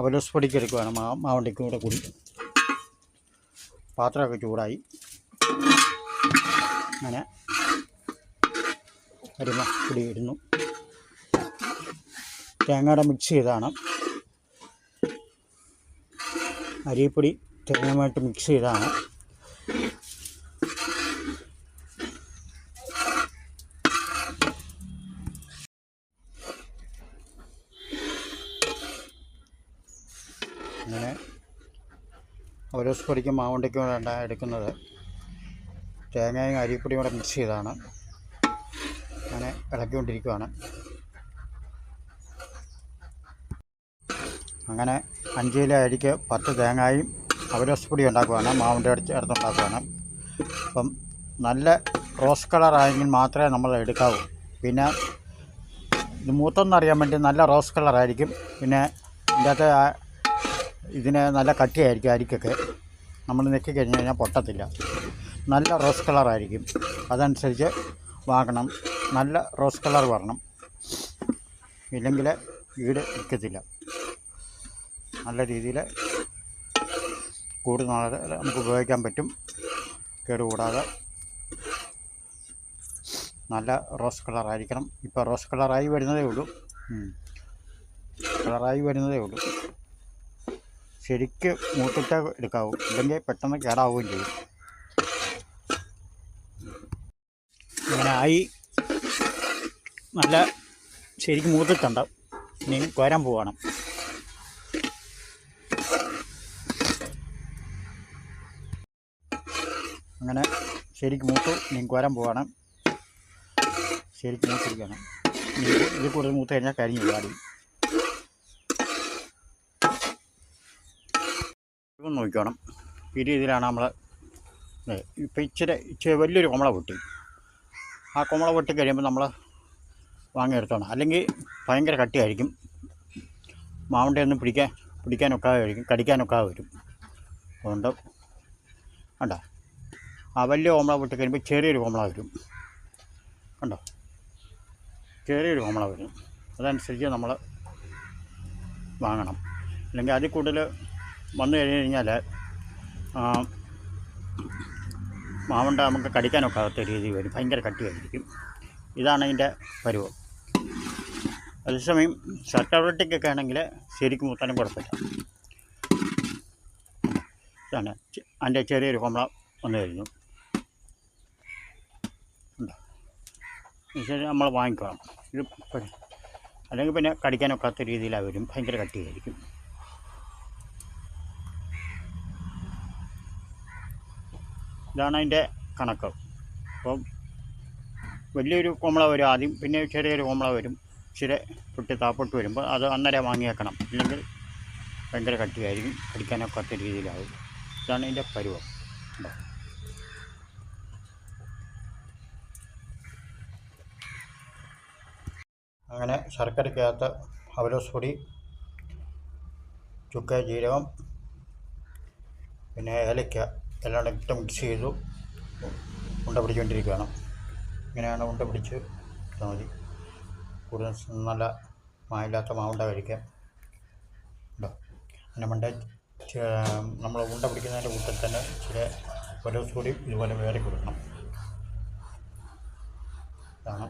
അവലോസ് പൊടിക്ക് എടുക്കുകയാണ് മാ മാവണ്ടിക്കും കൂടെ കൂടി. പാത്രമൊക്കെ ചൂടായി. അങ്ങനെ അരിമ പൊടി ഇടുന്നു തേങ്ങയുടെ മിക്സ് ചെയ്താണ്. അരിപ്പൊടി തേങ്ങയുമായിട്ട് മിക്സ് ചെയ്താണ്. അങ്ങനെ ഓരോ സ്പൊടിക്കും മാവണ്ടിക്കും വേണ്ട എടുക്കുന്നത്. തേങ്ങയും അരിപ്പൊടിയും കൂടെ മിക്സ് ചെയ്താണ്. അങ്ങനെ ഇളക്കിക്കൊണ്ടിരിക്കുകയാണ് അങ്ങനെ അഞ്ച് കിലോ അരിക്ക് പത്ത് തേങ്ങയും അവരോസ്പൊടി ഉണ്ടാക്കുകയാണ് മാവിന്റെ അടുത്ത് ചേർത്തുണ്ടാക്കുകയാണ് അപ്പം നല്ല റോസ് കളറായെങ്കിൽ മാത്രമേ നമ്മൾ എടുക്കാവൂ. പിന്നെ ഇത് മൂത്തെന്നറിയാൻ വേണ്ടി നല്ല റോസ് കളറായിരിക്കും പിന്നെ ഇതിന്റെ അകത്ത് ഇതിന് നല്ല കട്ടിയായിരിക്കും അരിക്കൊക്കെ. നമ്മൾ നെക്കി കഴിഞ്ഞ് കഴിഞ്ഞാൽ പൊട്ടത്തില്ല. നല്ല റോസ് കളറായിരിക്കും അതനുസരിച്ച് വാങ്ങണം. നല്ല റോസ് കളർ വരണം. ഇല്ലെങ്കിൽ വീട് നിൽക്കത്തില്ല നല്ല രീതിയിൽ കൂടുതൽ നമുക്ക് ഉപയോഗിക്കാൻ പറ്റും. കേടുകൂടാതെ നല്ല റോസ് കളറായിരിക്കണം ഇപ്പോൾ റോസ് കളറായി വരുന്നതേ ഉള്ളൂ. കളറായി വരുന്നതേ ഉള്ളൂ. ശരിക്ക് മൂത്തിട്ട് എടുക്കാവും. ഇല്ലെങ്കിൽ പെട്ടെന്ന് കേടാവുകയും ചെയ്യും. അങ്ങനെ ആയി നല്ല ശരിക്കും മൂത്തിട്ടുണ്ട് ഇനി കോരാൻ പോവണം. അങ്ങനെ ശരിക്കും മൂത്ത് ഇനി കോരാൻ പോവണം. ശരിക്കും മൂത്തിരിക്കണം ഇത് കൂടുതൽ മൂത്ത് കഴിഞ്ഞാൽ കരിഞ്ഞു പാടി ഇപ്പം നോക്കിക്കോണം. ഈ രീതിയിലാണ് നമ്മൾ ഇപ്പം ഇച്ചിരി ഇച്ചിരി വലിയൊരു കുമള പൊട്ടി. ആ കുമള പൊട്ടി കഴിയുമ്പോൾ നമ്മൾ വാങ്ങിയെടുത്തോണം അല്ലെങ്കിൽ ഭയങ്കര കട്ടിയായിരിക്കും. ഒന്നും പിടിക്കാൻ പിടിക്കാനൊക്കെ ആയിരിക്കും കടിക്കാനൊക്കെ വരും. അതുകൊണ്ട് കണ്ടോ? ആ വലിയ കോമള പൊട്ടി കഴിയുമ്പോൾ ചെറിയൊരു കോമള വരും. കണ്ടോ? ചെറിയൊരു കോമള വരും. അതനുസരിച്ച് നമ്മൾ വാങ്ങണം. അല്ലെങ്കിൽ അതിൽ കൂടുതൽ വന്നു കഴിഞ്ഞ് കഴിഞ്ഞാൽ മാവണ്ട നമുക്ക് കടിക്കാനൊക്കെ ആകാത്ത രീതി വരും. ഭയങ്കര കട്ടിയായിരിക്കും. ഇതാണ് അതിന്റെ പരുവം. അതേസമയം ഷട്ടവട്ടിക്കൊക്കെ ആണെങ്കിൽ ശരിക്കും മുത്താനും കുഴപ്പമില്ല. ഇതാണ് അതിന്റെ ചെറിയൊരു കൊമ്പള വന്നു കഴിഞ്ഞു. ശരി നമ്മൾ വാങ്ങിക്കണം ഇത് അല്ലെങ്കിൽ പിന്നെ കടിക്കാനൊക്കാത്ത രീതിയിലാണ് വരും. ഭയങ്കര കട്ടിയായിരിക്കും. ഇതാണ് അതിന്റെ കണക്ക്. അപ്പം വലിയൊരു കുമ്പള വരും ആദ്യം പിന്നെ ചെറിയൊരു കുമ്പള വരും. ഇച്ചിരി പൊട്ടി താപ്പൊട്ട് വരുമ്പോൾ അത് അന്നേരം വാങ്ങിയേക്കണം. ഇല്ലെങ്കിൽ ഭയങ്കര കട്ടിയായിരിക്കും കടിക്കാനൊക്കാത്ത രീതിയിലാവും. ഇതാണ് ഇതിന്റെ പരുവം? അങ്ങനെ ശർക്കരയ്ക്കകത്ത് അവലോസ് പൊടി ചുക്ക ജീരകം പിന്നെ ഏലക്ക എല്ലാം ഡയറക്റ്റ് മിക്സ് ചെയ്തു. ഉണ്ട പിടിച്ചുകൊണ്ടിരിക്കുകയാണ്. ഇങ്ങനെയാണ് ഉണ്ട പിടിച്ച് ഇട്ടാൽ മതി. കൂടുതൽ നല്ല മായില്ലാത്ത മാവുണ്ട കഴിക്കാം. ഉണ്ടോ? അങ്ങനെ മണ്ട നമ്മൾ ഉണ്ട പിടിക്കുന്നതിന്റെ കൂട്ടത്തിൽ തന്നെ ചില ഓരോ കൂടി ഇതുപോലെ വേറെ കൊടുക്കണം ഇതാണ്.